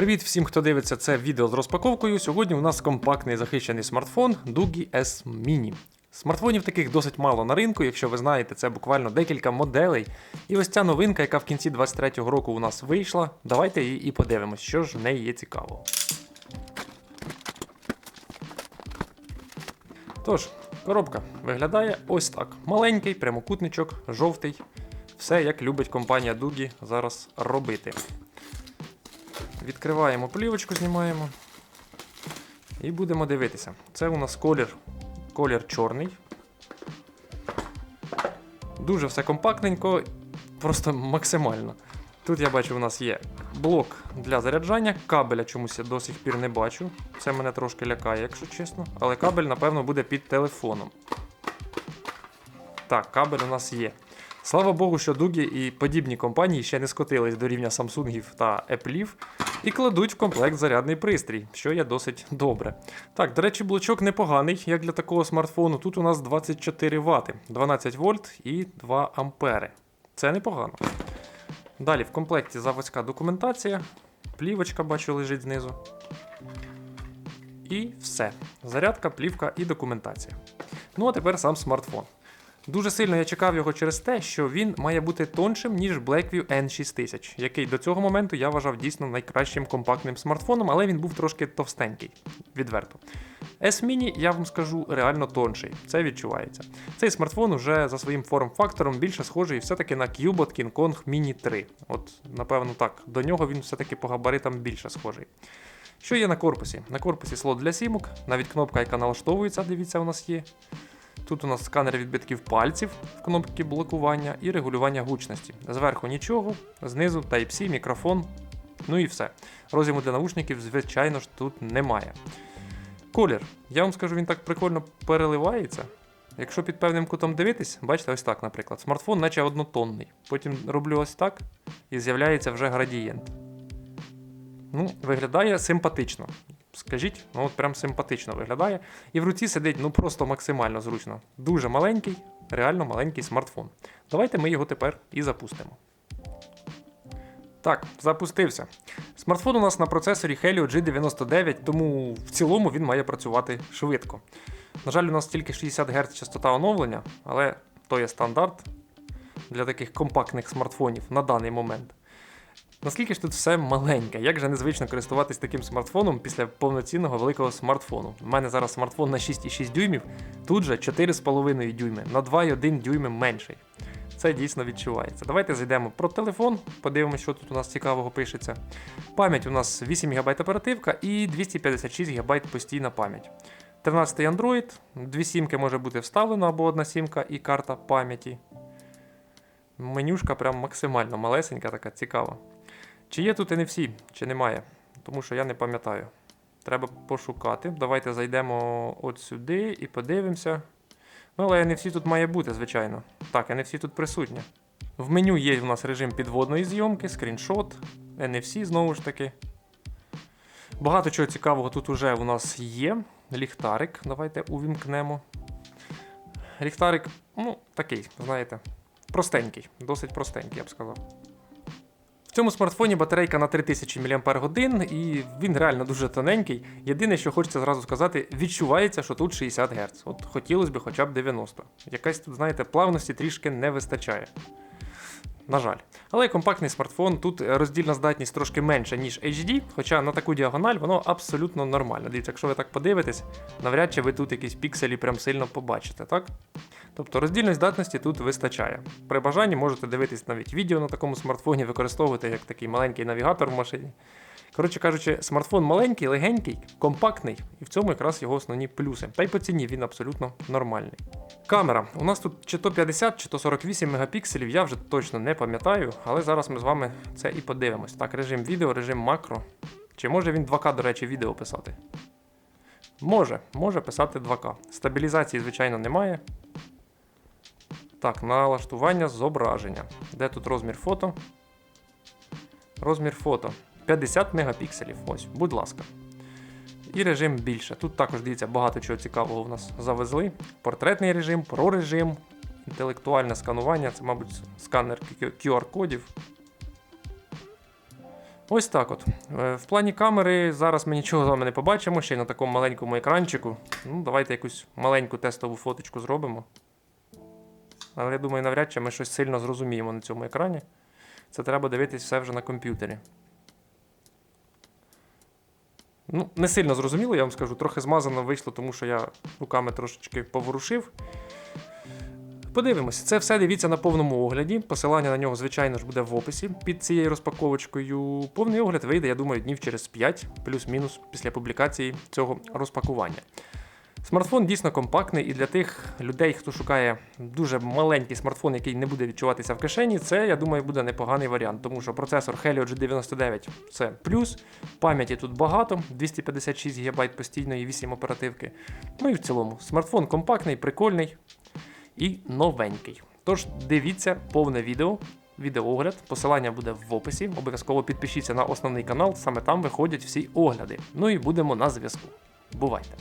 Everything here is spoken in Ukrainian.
Привіт всім, хто дивиться це відео з розпаковкою. Сьогодні у нас компактний захищений смартфон Doogie S Mini. Смартфонів таких досить мало на ринку, якщо ви знаєте, це буквально декілька моделей. І ось ця новинка, яка в кінці 23-го року у нас вийшла. Давайте її і подивимось, що ж в неї є цікавого. Тож, коробка виглядає ось так: маленький прямокутничок, жовтий. Все як любить компанія Дугі зараз робити. Відкриваємо плівочку, знімаємо. І будемо дивитися. Це у нас колір, колір чорний. Дуже все компактненько, просто максимально. Тут я бачу, у нас є блок для заряджання, кабеля чомусь я до сих пір не бачу. Це мене трошки лякає, якщо чесно. Але кабель, напевно, буде під телефоном. Так, кабель у нас є. Слава Богу, що Дугі і подібні компанії ще не скотились до рівня Samsung та Apple і кладуть в комплект зарядний пристрій, що є досить добре. Так, до речі, блочок непоганий, як для такого смартфону. Тут у нас 24 Вт, 12 вольт і 2 ампери. Це непогано. Далі в комплекті заводська документація, плівочка, бачу, лежить знизу. І все. Зарядка, плівка і документація. Ну а тепер сам смартфон. Дуже сильно я чекав його через те, що він має бути тоншим, ніж Blackview N6000, який до цього моменту я вважав дійсно найкращим компактним смартфоном, але він був трошки товстенький, відверто. S-Mini, я вам скажу, реально тонший, це відчувається. Цей смартфон уже за своїм форм-фактором більше схожий все-таки на Cubot King Kong Mini 3. От, напевно, так, до нього він все-таки по габаритам більше схожий. Що є на корпусі? На корпусі слот для сімок, навіть кнопка, яка налаштовується, дивіться, у нас є. Тут у нас сканер відбитків пальців в кнопці блокування і регулювання гучності. Зверху нічого, знизу Type-C, мікрофон, ну і все. Роз'єму для наушників, звичайно ж, тут немає. Колір. Я вам скажу, він так прикольно переливається. Якщо під певним кутом дивитись, бачите, ось так, наприклад. Смартфон, наче однотонний. Потім роблю ось так і з'являється вже градієнт. Ну, Виглядає симпатично. Скажіть, ну от прям симпатично виглядає. І в руці сидить ну просто максимально зручно. Дуже маленький, реально маленький смартфон. Давайте ми його тепер і запустимо. Так, запустився. Смартфон у нас на процесорі Helio G99, тому в цілому він має працювати швидко. На жаль, у нас тільки 60 Гц частота оновлення, але то є стандарт для таких компактних смартфонів на даний момент. Наскільки ж тут все маленьке, як же незвично користуватись таким смартфоном після повноцінного великого смартфону. У мене зараз смартфон на 6,6 дюймів, тут же 4,5 дюйми, на 2,1 дюйми менший. Це дійсно відчувається. Давайте зайдемо про телефон, подивимося, що тут у нас цікавого пишеться. Пам'ять у нас 8 ГБ оперативка і 256 ГБ постійна пам'ять. 13 Android, дві сімки може бути вставлено або одна сімка і карта пам'яті. Менюшка прям максимально малесенька, така цікава. Чи є тут NFC, чи немає, тому що я не пам'ятаю. Треба пошукати. Давайте зайдемо от сюди і подивимося. Ну, але NFC тут має бути, звичайно. Так, NFC тут присутнє. В меню є у нас режим підводної зйомки, скріншот, NFC знову ж таки. Багато чого цікавого тут уже у нас є. Ліхтарик. Давайте увімкнемо. Ліхтарик, ну, такий, знаєте, простенький, досить простенький, я б сказав. В цьому смартфоні батарейка на 3000 мАч, і він реально дуже тоненький. Єдине, що хочеться зразу сказати, відчувається, що тут 60 Гц. От хотілося б хоча б 90. Якась тут, знаєте, плавності трішки не вистачає. На жаль. Але компактний смартфон, тут роздільна здатність трошки менша, ніж HD, хоча на таку діагональ воно абсолютно нормально. Дивіться, якщо ви так подивитесь, навряд чи ви тут якісь пікселі прям сильно побачите, так? Тобто роздільної здатності тут вистачає. При бажанні можете дивитись навіть відео на такому смартфоні, використовувати як такий маленький навігатор в машині. Коротше кажучи, смартфон маленький, легенький, компактний, і в цьому якраз його основні плюси. Та й по ціні він абсолютно нормальний. Камера. У нас тут чи то 50, чи то 48 мегапікселів, я вже точно не пам'ятаю, але зараз ми з вами це і подивимось. Так, режим відео, режим макро. Чи може він 2К, до речі, відео писати? Може, може писати 2К. Стабілізації, звичайно, немає. Так, налаштування зображення. Де тут розмір фото? Розмір фото 50 мегапікселів. Ось, будь ласка. І режим більше. Тут також дивіться, багато чого цікавого в нас завезли. Портретний режим, про режим, інтелектуальне сканування це, мабуть, сканер QR-кодів. Ось так от. Е, В плані камери зараз ми нічого з вами не побачимо, ще й на такому маленькому екранчику. Ну, давайте якусь маленьку тестову фоточку зробимо. Але я думаю, навряд чи ми щось сильно зрозуміємо на цьому екрані. Це треба дивитись все вже на комп'ютері. Ну, не сильно зрозуміло, я вам скажу. Трохи змазано вийшло, тому що я руками трошечки поворушив. Подивимося, це все дивіться на повному огляді. Посилання на нього, звичайно ж, буде в описі під цією розпаковочкою. Повний огляд вийде, я думаю, днів через 5, плюс-мінус після публікації цього розпакування. Смартфон дійсно компактний, і для тих людей, хто шукає дуже маленький смартфон, який не буде відчуватися в кишені, це, я думаю, буде непоганий варіант, тому що процесор Helio G99 це плюс, пам'яті тут багато, 256 ГБ постійної 8 оперативки. Ну і в цілому, смартфон компактний, прикольний і новенький. Тож дивіться повне відео, відеоогляд, посилання буде в описі. Обов'язково підпишіться на основний канал, саме там виходять всі огляди. Ну і будемо на зв'язку. Бувайте!